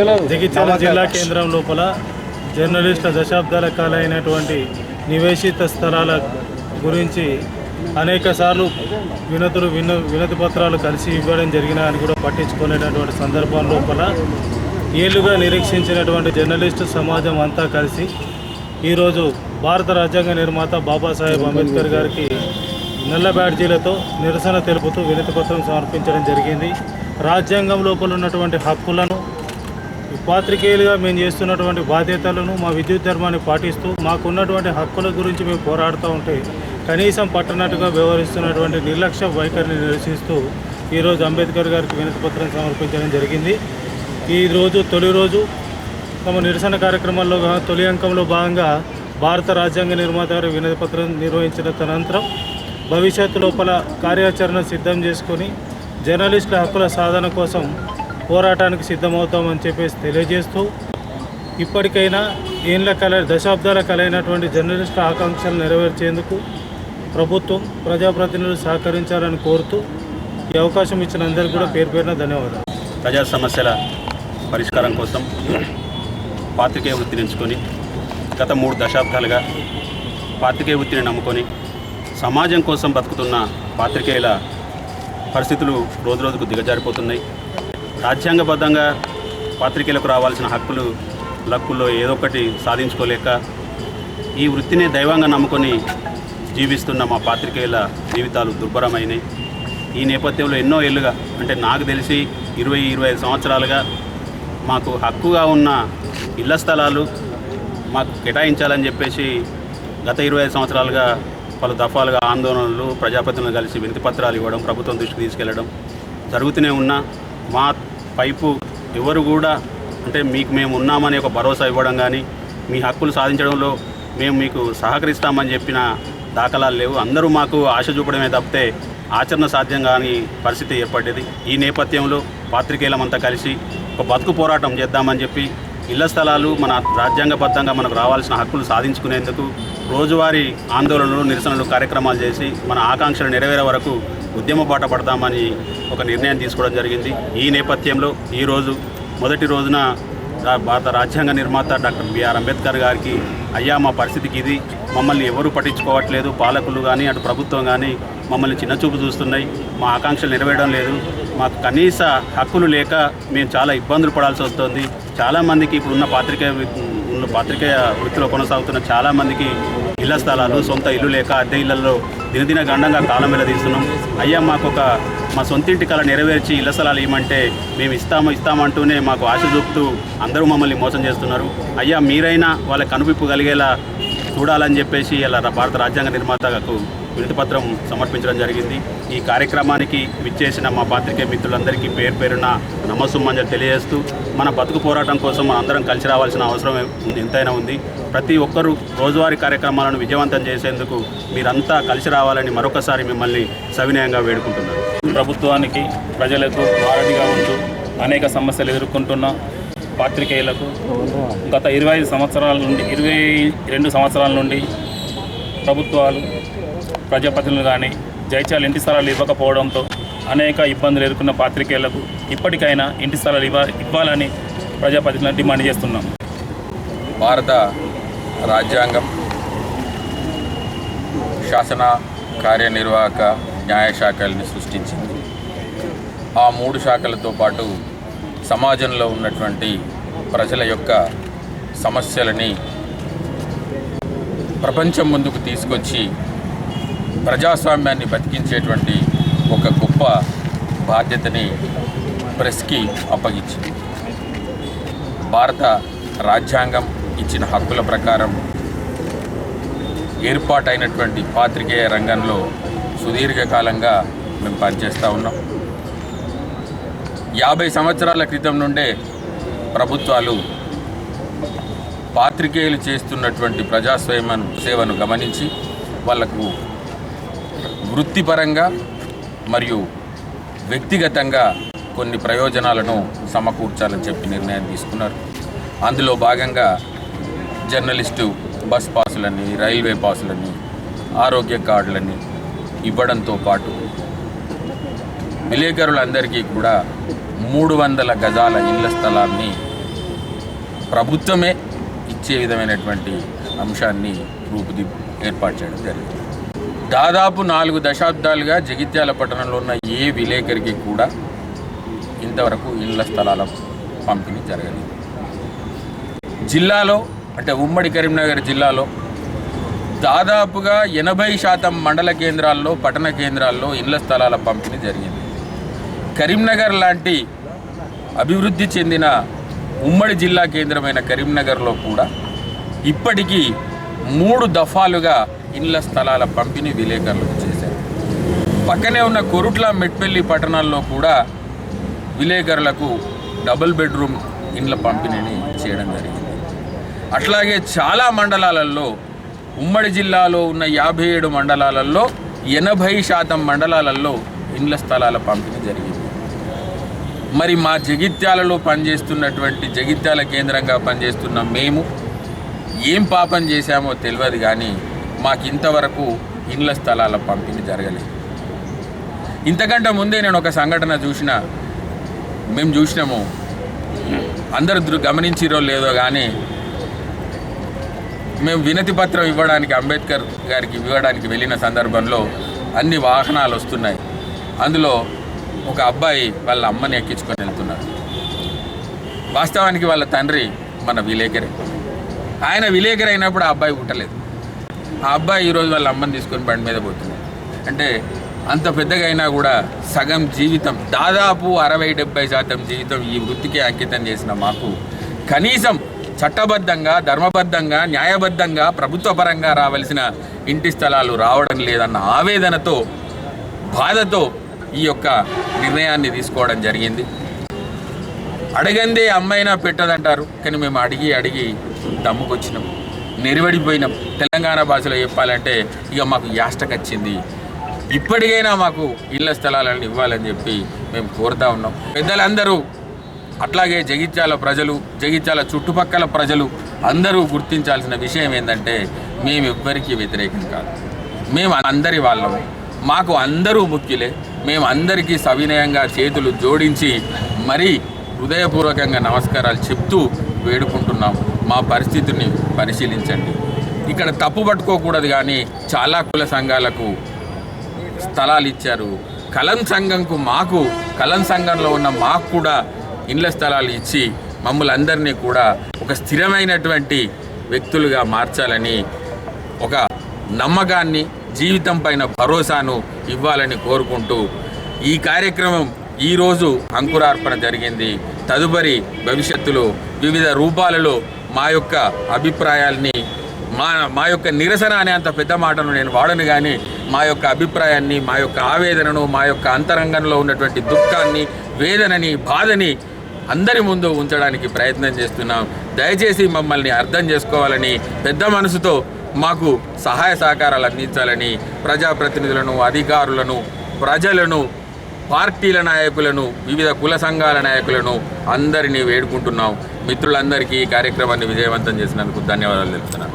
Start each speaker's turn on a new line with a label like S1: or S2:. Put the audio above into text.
S1: జగిత్యాల జిల్లా కేంద్రం లోపల జర్నలిస్టుల దశాబ్దాల కాలైనటువంటి నివేశిత స్థలాల గురించి అనేక సార్లు వినతులు విన వినతి పత్రాలు కలిసి ఇవ్వడం జరిగిన అని కూడా పట్టించుకునేటటువంటి సందర్భం లోపల ఏళ్ళుగా నిరీక్షించినటువంటి జర్నలిస్టు సమాజం అంతా కలిసి ఈరోజు భారత రాజ్యాంగ నిర్మాత బాబాసాహెబ్ అంబేద్కర్ గారికి నల్ల బ్యాడ్జీలతో నిరసన తెలుపుతూ వినతి పత్రం సమర్పించడం జరిగింది. రాజ్యాంగం లోపల ఉన్నటువంటి హక్కులను పాత్రికేయులుగా మేము చేస్తున్నటువంటి బాధ్యతలను మా విద్యుత్ ధర్మాన్ని పాటిస్తూ మాకున్నటువంటి హక్కుల గురించి మేము పోరాడుతూ ఉంటే కనీసం పట్టనట్టుగా వ్యవహరిస్తున్నటువంటి నిర్లక్ష్య వైఖరిని నిరసిస్తూ ఈరోజు అంబేద్కర్ గారికి వినతిపత్రం సమర్పించడం జరిగింది. ఈరోజు తొలి రోజు తమ నిరసన కార్యక్రమాల్లో తొలి అంకంలో భాగంగా భారత రాజ్యాంగ నిర్మాత గారి వినతిపత్రం నిర్వహించిన తనంతరం భవిష్యత్తు లోపల కార్యాచరణ సిద్ధం చేసుకొని జర్నలిస్టుల హక్కుల సాధన కోసం పోరాటానికి సిద్ధమవుతామని చెప్పేసి తెలియజేస్తూ ఇప్పటికైనా ఏళ్ళ కల దశాబ్దాల కలైనటువంటి జర్నలిస్ట్ ఆకాంక్షలు నెరవేర్చేందుకు ప్రభుత్వం ప్రజాప్రతినిధులు సహకరించాలని కోరుతూ ఈ అవకాశం ఇచ్చిన అందరికీ కూడా పేరు పేరున ధన్యవాదాలు.
S2: ప్రజా సమస్యల పరిష్కారం కోసం పాత్రికేయ వృత్తిని ఎంచుకొని గత మూడు దశాబ్దాలుగా పాత్రికేయ వృత్తిని నమ్ముకొని సమాజం కోసం బతుకుతున్న పాత్రికేయుల పరిస్థితులు రోజురోజుకు దిగజారిపోతున్నాయి. రాజ్యాంగబద్ధంగా పాత్రికేయులకు రావాల్సిన హక్కులు లక్కుల్లో ఏదో ఒకటి సాధించుకోలేక ఈ వృత్తినే దైవంగా నమ్ముకొని జీవిస్తున్న మా పాత్రికేయుల జీవితాలు దుర్భరమైనవి ఈ నేపథ్యంలో ఎన్నో ఏళ్ళుగా అంటే నాకు తెలిసి ఇరవై ఇరవై ఐదు సంవత్సరాలుగా మాకు హక్కుగా ఉన్న ఇళ్ళ స్థలాలు మాకు కేటాయించాలని చెప్పేసి గత ఇరవై ఐదు సంవత్సరాలుగా పలు దఫాలుగా ఆందోళనలు ప్రజాప్రతినిధులు కలిసి వినతి పత్రాలు ఇవ్వడం ప్రభుత్వం దృష్టికి తీసుకెళ్ళడం జరుగుతూనే ఉన్నా మా పైపు ఎవరు కూడా అంటే మీకు మేము ఉన్నామని ఒక భరోసా ఇవ్వడం కానీ మీ హక్కులు సాధించడంలో మేము మీకు సహకరిస్తామని చెప్పిన దాఖలాలు లేవు. అందరూ మాకు ఆశ చూపడమే తప్పితే ఆచరణ సాధ్యం కాని పరిస్థితి ఏర్పడ్డది. ఈ నేపథ్యంలో పాత్రికేయులమంతా కలిసి ఒక బతుకు పోరాటం చేద్దామని చెప్పి ఇళ్ళ స్థలాలు మన రాజ్యాంగబద్ధంగా మనకు రావాల్సిన హక్కులు సాధించుకునేందుకు రోజువారీ ఆందోళనలు నిరసనలు కార్యక్రమాలు చేసి మన ఆకాంక్షలు నెరవేరే వరకు ఉద్యమ బాట పడతామని ఒక నిర్ణయం తీసుకోవడం జరిగింది. ఈ నేపథ్యంలో ఈరోజు మొదటి రోజున భారత రాజ్యాంగ నిర్మాత డాక్టర్ బిఆర్ అంబేద్కర్ గారికి అయ్యా మా పరిస్థితికి ఇది. మమ్మల్ని ఎవరు పట్టించుకోవట్లేదు. పాలకులు కానీ అటు ప్రభుత్వం కానీ మమ్మల్ని చిన్నచూపు చూస్తున్నాయి. మా ఆకాంక్షలు నెరవేయడం లేదు. మాకు కనీస హక్కులు లేక మేము చాలా ఇబ్బందులు పడాల్సి వస్తుంది. చాలామందికి ఇప్పుడున్న పాత్రికేయ ఉన్న పాత్రికేయ వృత్తిలో కొనసాగుతున్న చాలామందికి ఇళ్ళ స్థలాలు సొంత ఇల్లు లేక అద్దె ఇళ్ళలో దినదిన గండంగా కాలం వెళ్ళదీస్తున్నాం అయ్యా మాకు ఒక మా సొంతింటి కళ నెరవేర్చి ఇళ్ళ స్థలాలు ఇవ్వమంటే మేము ఇస్తాము ఇస్తామంటూనే మాకు ఆశ చూపుతూ అందరూ మమ్మల్ని మోసం చేస్తున్నారు. అయ్యా మీరైనా వాళ్ళకి కనుపింపు కలిగేలా చూడాలని చెప్పేసి ఇలా భారత రాజ్యాంగ నిర్మాతకు వినతి పత్రం సమర్పించడం జరిగింది. ఈ కార్యక్రమానికి విచ్చేసిన మా పాత్రికే మిత్రులందరికీ పేరు పేరున నమస్సుమంజలు తెలియజేస్తూ మన బతుకు పోరాటం కోసం మన అందరం కలిసి రావాల్సిన అవసరం ఉంది ఎంతైనా ఉంది. ప్రతి ఒక్కరూ రోజువారీ కార్యక్రమాలను విజయవంతం చేసేందుకు మీరంతా కలిసి రావాలని మరొకసారి మిమ్మల్ని సవినయంగా వేడుకుంటున్నారు
S3: ప్రభుత్వానికి ప్రజలకు వారధిగా ఉంటూ అనేక సమస్యలు ఎదుర్కొంటున్న పాత్రికేయులకు గత ఇరవై ఐదు సంవత్సరాల నుండి ఇరవై రెండు సంవత్సరాల నుండి ప్రభుత్వాలు ప్రజాప్రతినిధులు కానీ జైత్యాలు ఇంటి స్థలాలు ఇవ్వకపోవడంతో అనేక ఇబ్బందులు ఎదుర్కొన్న పాత్రికేయులకు ఇప్పటికైనా ఇంటి స్థలాలు ఇవ్వ ఇవ్వాలని ప్రజాప్రతినిధులను డిమాండ్ చేస్తున్నాం.
S4: భారత రాజ్యాంగం శాసన కార్యనిర్వాహక న్యాయశాఖల్ని సృష్టించింది. ఆ మూడు శాఖలతో పాటు సమాజంలో ఉన్నటువంటి ప్రజల యొక్క సమస్యలని ప్రపంచం ముందుకు తీసుకొచ్చి ప్రజాస్వామ్యాన్ని బతికించేటువంటి ఒక గొప్ప బాధ్యతని ప్రెస్కి అప్పగించింది. భారత రాజ్యాంగం ఇచ్చిన హక్కుల ప్రకారం ఏర్పాటైనటువంటి పాత్రికేయ రంగంలో సుదీర్ఘకాలంగా మేము పనిచేస్తూ ఉన్నాం. యాభై సంవత్సరాల క్రితం నుండే ప్రభుత్వాలు పాత్రికేయులు చేస్తున్నటువంటి ప్రజాస్వామ్య సేవను గమనించి వాళ్ళకు వృత్తిపరంగా మరియు వ్యక్తిగతంగా కొన్ని ప్రయోజనాలను సమకూర్చాలని చెప్పి నిర్ణయం తీసుకున్నారు. అందులో భాగంగా జర్నలిస్టు బస్ పాసులని రైల్వే పాసులని ఆరోగ్య కార్డులని ఇవ్వడంతో పాటు విలేకరులందరికీ కూడా మూడు వందల గజాల ఇళ్ళ స్థలాన్ని ప్రభుత్వమే ఇచ్చే విధమైనటువంటి అంశాన్ని రూపుది ఏర్పాటు చేయడం జరిగింది. దాదాపు నాలుగు దశాబ్దాలుగా జగిత్యాల పట్టణంలో ఉన్న ఏ విలేకరికి కూడా ఇంతవరకు ఇళ్ళ స్థలాల పంపిణీ జరగలేదు. జిల్లాలో అంటే ఉమ్మడి కరీంనగర్ జిల్లాలో దాదాపుగా ఎనభై శాతం మండల కేంద్రాల్లో పట్టణ కేంద్రాల్లో ఇళ్ళ స్థలాల పంపిణీ జరిగింది. కరీంనగర్ లాంటి అభివృద్ధి చెందిన ఉమ్మడి జిల్లా కేంద్రమైన కరీంనగర్లో కూడా ఇప్పటికీ మూడు దఫాలుగా ఇళ్ళ స్థలాల పంపిణీ విలేకరులకు చేశారు. పక్కనే ఉన్న కొరుట్ల మెట్పెల్లి పట్టణాల్లో కూడా విలేకరులకు డబుల్ బెడ్రూమ్ ఇండ్ల పంపిణీని చేయడం జరిగింది. అట్లాగే చాలా మండలాలలో ఉమ్మడి జిల్లాలో ఉన్న యాభై ఏడు మండలాలలో ఎనభై శాతం మండలాలలో ఇండ్ల స్థలాల పంపిణీ జరిగింది. మరి మా జగిత్యాలలో పనిచేస్తున్నటువంటి జగిత్యాల కేంద్రంగా పనిచేస్తున్న మేము ఏం పాపం చేశామో తెలియదు కానీ మాకు ఇంతవరకు ఇండ్ల స్థలాల పంపిణీ జరగలేదు. ఇంతకంటే ముందే నేను ఒక సంఘటన చూసిన మేము చూసినాము. అందరు దృ- గమనించిరో లేదో కానీ మేము వినతి పత్రం ఇవ్వడానికి అంబేద్కర్ గారికి ఇవ్వడానికి వెళ్ళిన సందర్భంలో అన్ని వాహనాలు వస్తున్నాయి. అందులో ఒక అబ్బాయి వాళ్ళ అమ్మని ఎక్కించుకొని వెళ్తున్నారు. వాస్తవానికి వాళ్ళ తండ్రి మన విలేకరే. ఆయన విలేకరైనప్పుడు అయినప్పుడు ఆ అబ్బాయి పుట్టలేదు. ఆ అబ్బాయి ఈరోజు వాళ్ళ అమ్మని తీసుకొని బండి మీద పోతుంది. అంటే అంత పెద్దగా అయినా కూడా సగం జీవితం దాదాపు అరవై డెబ్బై శాతం జీవితం ఈ వృత్తికి అంకితం చేసిన మాకు. కనీసం చట్టబద్ధంగా ధర్మబద్ధంగా న్యాయబద్ధంగా ప్రభుత్వపరంగా రావలసిన రావాల్సిన ఇంటి స్థలాలు రావడం లేదన్న ఆవేదనతో బాధతో ఈ యొక్క నిర్ణయాన్ని తీసుకోవడం జరిగింది. అడగందే అమ్మైనా పెట్టదంటారు కానీ మేము అడిగి అడిగి దమ్ముకొచ్చినాం. నెరివడిపోయినాం తెలంగాణ భాషలో చెప్పాలంటే ఇక మాకు యాష్టకొచ్చింది ఇప్పటికైనా మాకు ఇళ్ళ స్థలాలను ఇవ్వాలని చెప్పి మేము కోరుతా ఉన్నాం. పెద్దలందరూ అట్లాగే జగిత్యాల ప్రజలు జగిత్యాల చుట్టుపక్కల ప్రజలు అందరూ గుర్తించాల్సిన విషయం ఏంటంటే మేము ఎవ్వరికీ వ్యతిరేకం కాదు. మేము అందరి వాళ్ళము మాకు అందరూ ముఖ్యులే. మేము అందరికీ సవినయంగా చేతులు జోడించి మరీ హృదయపూర్వకంగా నమస్కారాలు చెప్తూ వేడుకుంటున్నాం మా పరిస్థితిని పరిశీలించండి. ఇక్కడ తప్పు పట్టుకోకూడదు కానీ చాలా కుల సంఘాలకు స్థలాలు ఇచ్చారు. కలం సంఘంకు మాకు కలం సంఘంలో ఉన్న మాకు కూడా ఇండ్ల స్థలాలు ఇచ్చి మమ్మల్ని అందరినీ కూడా ఒక స్థిరమైనటువంటి వ్యక్తులుగా మార్చాలని ఒక నమ్మకాన్ని జీవితం పైన భరోసాను ఇవ్వాలని కోరుకుంటూ ఈ కార్యక్రమం ఈరోజు అంకురార్పణ జరిగింది. తదుపరి భవిష్యత్తులో వివిధ రూపాలలో మా యొక్క అభిప్రాయాల్ని మా మా యొక్క నిరసన అనే అంత పెద్ద మాటను నేను వాడను కానీ మా యొక్క అభిప్రాయాన్ని మా యొక్క ఆవేదనను మా యొక్క అంతరంగంలో ఉన్నటువంటి దుఃఖాన్ని వేదనని బాధని అందరి ముందు ఉంచడానికి ప్రయత్నం చేస్తున్నాం. దయచేసి మమ్మల్ని అర్థం చేసుకోవాలని పెద్ద మనసుతో మాకు సహాయ సహకారాలు అందించాలని ప్రజాప్రతినిధులను అధికారులను ప్రజలను పార్టీల నాయకులను వివిధ కుల సంఘాల నాయకులను అందరినీ వేడుకుంటున్నాం. మిత్రులందరికీ ఈ కార్యక్రమాన్ని విజయవంతం చేసినందుకు ధన్యవాదాలు తెలుపుతున్నాను.